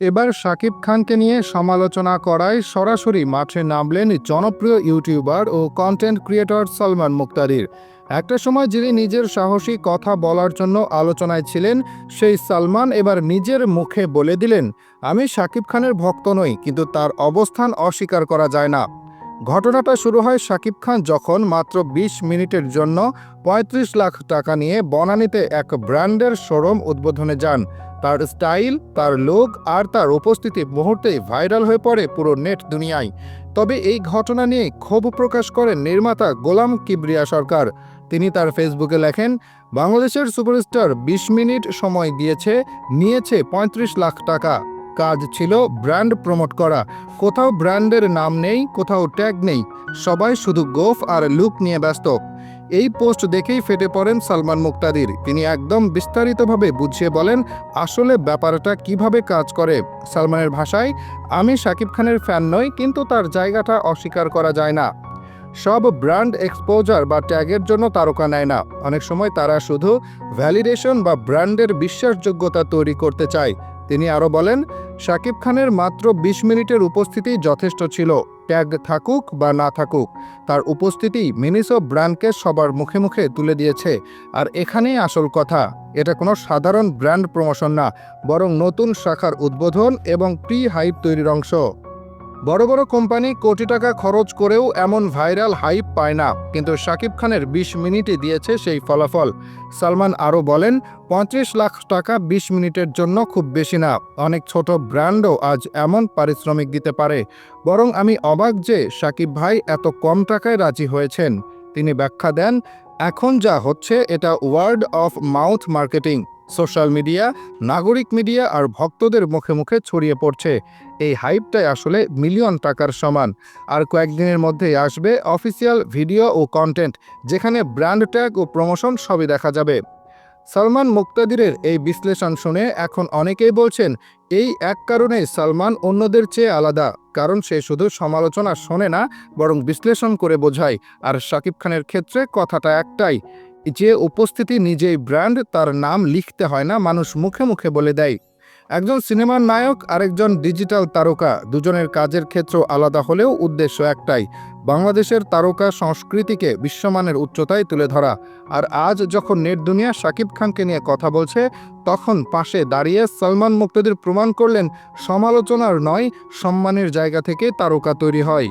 এবার শাকিব খানকে নিয়ে সমালোচনা করায় সরাসরি মাঠে নামলেন জনপ্রিয় ইউটিউবার ও কন্টেন্ট ক্রিয়েটর সলমান মুক্তারির একটা সময় যিনি নিজের সাহসী কথা বলার জন্য আলোচনায় ছিলেন, সেই সালমান এবার নিজের মুখে বলে দিলেন, আমি শাকিব খানের ভক্ত নই, কিন্তু তার অবস্থান অস্বীকার করা যায় না। ঘটনাটা শুরু হয় শাকিব খান যখন মাত্র ২০ মিনিটের জন্য ৩৫ লাখ টাকা নিয়ে বনানীতে এক ব্র্যান্ডের শোরুম উদ্বোধনে যান। তার স্টাইল, তার লুক আর তার উপস্থিতি মুহূর্তেই ভাইরাল হয়ে পড়ে পুরো নেট দুনিয়ায়। তবে এই ঘটনা নিয়ে ক্ষোভ প্রকাশ করেন নির্মাতা গোলাম কিবরিয়া সরকার। তিনি তার ফেসবুকে লেখেন, বাংলাদেশের সুপারস্টার ২০ মিনিট সময় দিয়েছে, নিয়েছে ৩৫ লাখ টাকা। কাজ ছিল ব্র্যান্ড প্রমোট করা। কোথাও ব্র্যান্ডের নাম নেই, কোথাও ট্যাগ নেই। সবাই শুধু গোফ আর লুক নিয়ে ব্যস্ত। এই পোস্ট দেখেই ফেটে পড়েন সালমান মুক্তাদির। তিনি একদম বিস্তারিতভাবে বুঝিয়ে বলেন, আসলে ব্যাপারটা কীভাবে কাজ করে। সালমানের ভাষায়, আমি শাকিব খানের ফ্যান নই, কিন্তু তার জায়গাটা অস্বীকার করা যায় না। সব ব্র্যান্ড এক্সপোজার বা ট্যাগের জন্য তারকা নেয় না। অনেক সময় তারা শুধু ভ্যালিডেশন বা ব্র্যান্ডের বিশ্বাসযোগ্যতা তৈরি করতে চায়। তিনি আরও বলেন শাকিব খানের মাত্র ২০ মিনিটের উপস্থিতি যথেষ্ট ছিল, ট্যাগ থাকুক বা না থাকুক। তার উপস্থিতি মিনিসো ব্র্যান্ডকে সবার মুখে মুখে তুলে দিয়েছে। আর এখানেই আসল কথা, এটা কোনো সাধারণ ব্র্যান্ড প্রমোশন না, বরং নতুন শাখার উদ্বোধন এবং প্রি হাইপ তৈরির অংশ। বড় বড় কোম্পানি কোটি টাকা খরচ করেও এমন ভাইরাল হাইপ পায় না, কিন্তু শাকিব খানের ২০ মিনিটে দিয়েছে সেই ফলাফল। সালমান আরও বলেন, পঁয়ত্রিশ লাখ টাকা ২০ মিনিটের জন্য খুব বেশি না, অনেক ছোট ব্র্যান্ডও আজ এমন পারিশ্রমিক দিতে পারে। বরং আমি অবাক যে শাকিব ভাই এত কম টাকায় রাজি হয়েছেন। তিনি ব্যাখ্যা দেন, এখন যা হচ্ছে এটা word of mouth marketing. Social media, নাগরিক মিডিয়া আর ভক্তদের মুখে মুখে ছড়িয়ে পড়ছে। এই হাইপটাই আসলে মিলিয়ন টাকার সমান। আর কয়েকদিনের মধ্যেই আসবে অফিসিয়াল ভিডিও ও কন্টেন্ট, যেখানে ব্র্যান্ড ট্যাগ ও প্রমোশন সবই দেখা যাবে। সালমান মুক্তাদিরের এই বিশ্লেষণ শুনে এখন অনেকেই বলছেন, এই এক কারণে সালমান অন্যদের চেয়ে আলাদা, কারণ সে শুধু সমালোচনা শোনে না, বরং বিশ্লেষণ করে বোঝায়। আর শাকিব খানের ক্ষেত্রে কথাটা একটাই যে উপস্থিতি নিজেই ব্র্যান্ড, তার নাম লিখতে হয় না, মানুষ মুখে মুখে বলে দেয়। একজন সিনেমার নায়ক, আরেকজন ডিজিটাল তারকা, দুজনের কাজের ক্ষেত্র আলাদা হলেও উদ্দেশ্য একটাই, বাংলাদেশের তারকা সংস্কৃতিকে বিশ্বমানের উচ্চতায় তুলে ধরা। আর আজ যখন নেট দুনিয়া শাকিব খানকে নিয়ে কথা বলছে, তখন পাশে দাঁড়িয়ে সলমান মুক্তাদির প্রমাণ করলেন, সমালোচনার নয়, সম্মানের জায়গা থেকে তারকা তৈরি হয়।